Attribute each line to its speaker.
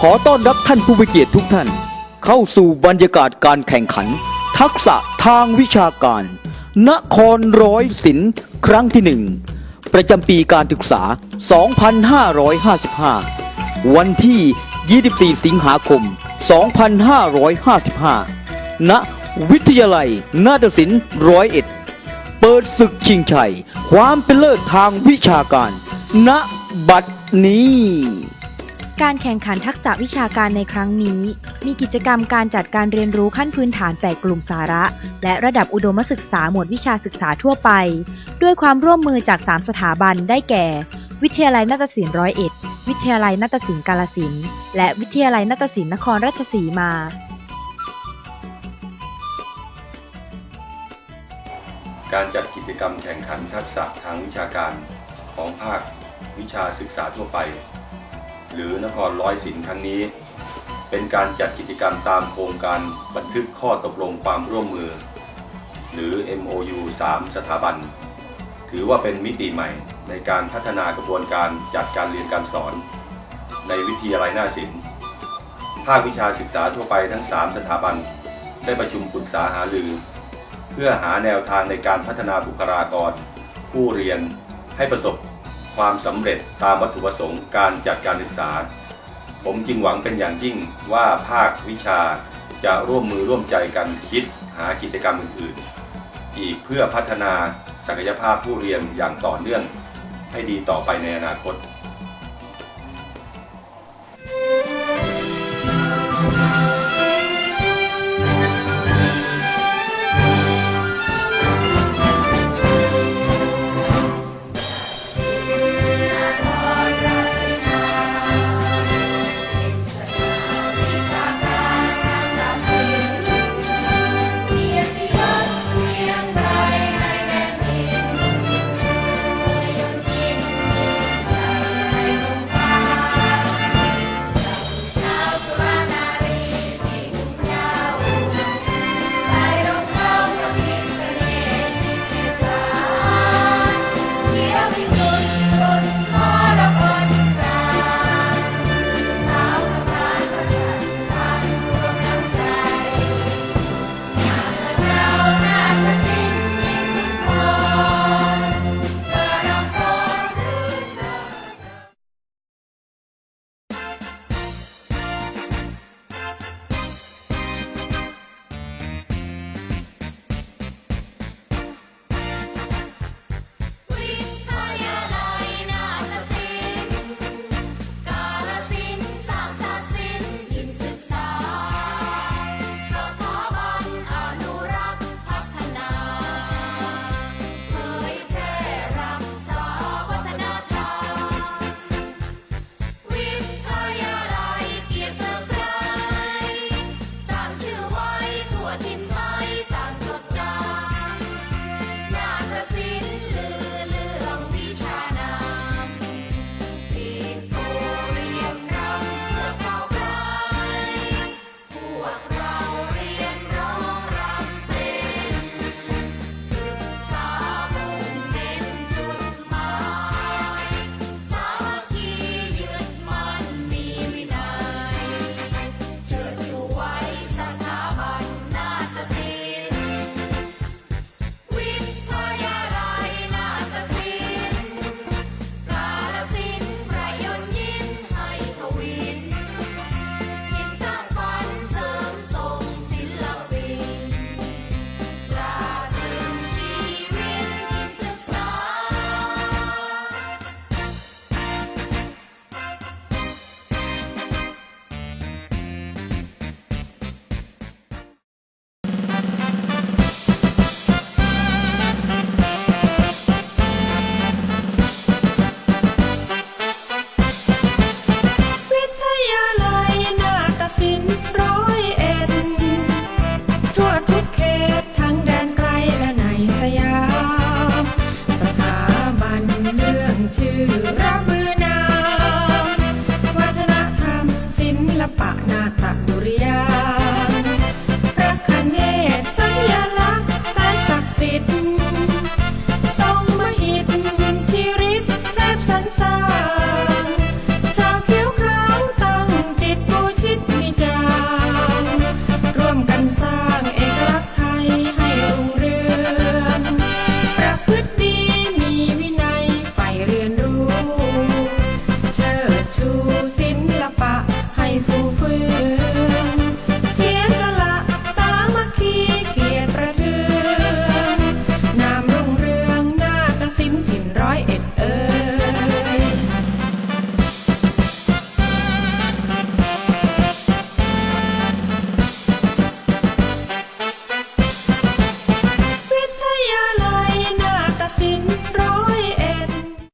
Speaker 1: ขอต้อนรับท่านผู้มีเกียรติทุกท่าน เข้าสู่บรรยากาศการแข่งขัน ทักษะทางวิชาการ นครร้อยศิลป์ครั้งที่หนึ่งประจำปีการศึกษา 2555 วันที่ 24 สิงหาคม 2555 ณ วิทยาลัย นาฏศิลป์ร้อยเอ็ด เปิดศึกชิงชัย ความเป็นเลิศทางวิชาการ ณ บัดนี้
Speaker 2: การแข่งขันทักษะวิชาการในครั้งนี้ มีกิจกรรมการจัดการเรียนรู้ขั้นพื้นฐานแปดกลุ่มสาระ และระดับอุดมศึกษาหมวดวิชาศึกษาทั่วไป ด้วยความร่วมมือจาก 3 สถาบันได้แก่ วิทยาลัยนาฏศิลป์ร้อยเอ็ดวิทยาลัยนาฏศิลป์กาลสินและวิทยาลัยนาฏศิลป์นครราชสีมา
Speaker 3: การจัดกิจกรรมแข่งขันทักษะทางวิชาการของภาควิชาศึกษาทั่วไป หรือนครร้อยศิลป์ครั้งนี้ เป็นการจัดกิจกรรมตามโครงการบันทึกข้อตกลงความร่วมมือ หรือ MOU 3 สถาบัน ถือว่าเป็นมิติใหม่ในการพัฒนากระบวนการจัดการเรียนการสอน ในวิทยาลัยหน้าศิลป์ภาควิชาศึกษาทั่วไปทั้ง 3 สถาบัน ได้ประชุมปรึกษาหารือ เพื่อหาแนวทางในการพัฒนาบุคลากร ผู้เรียนให้ประสบ ความสำเร็จตามวัตถุประสงค์การจัดการศึกษา ผมจึงหวังเป็นอย่างยิ่งว่าภาควิชาจะร่วมมือร่วมใจกันคิดหากิจกรรมอื่นๆ อีกเพื่อพัฒนาศักยภาพผู้เรียนอย่างต่อเนื่อง ให้ดีต่อไปในอนาคต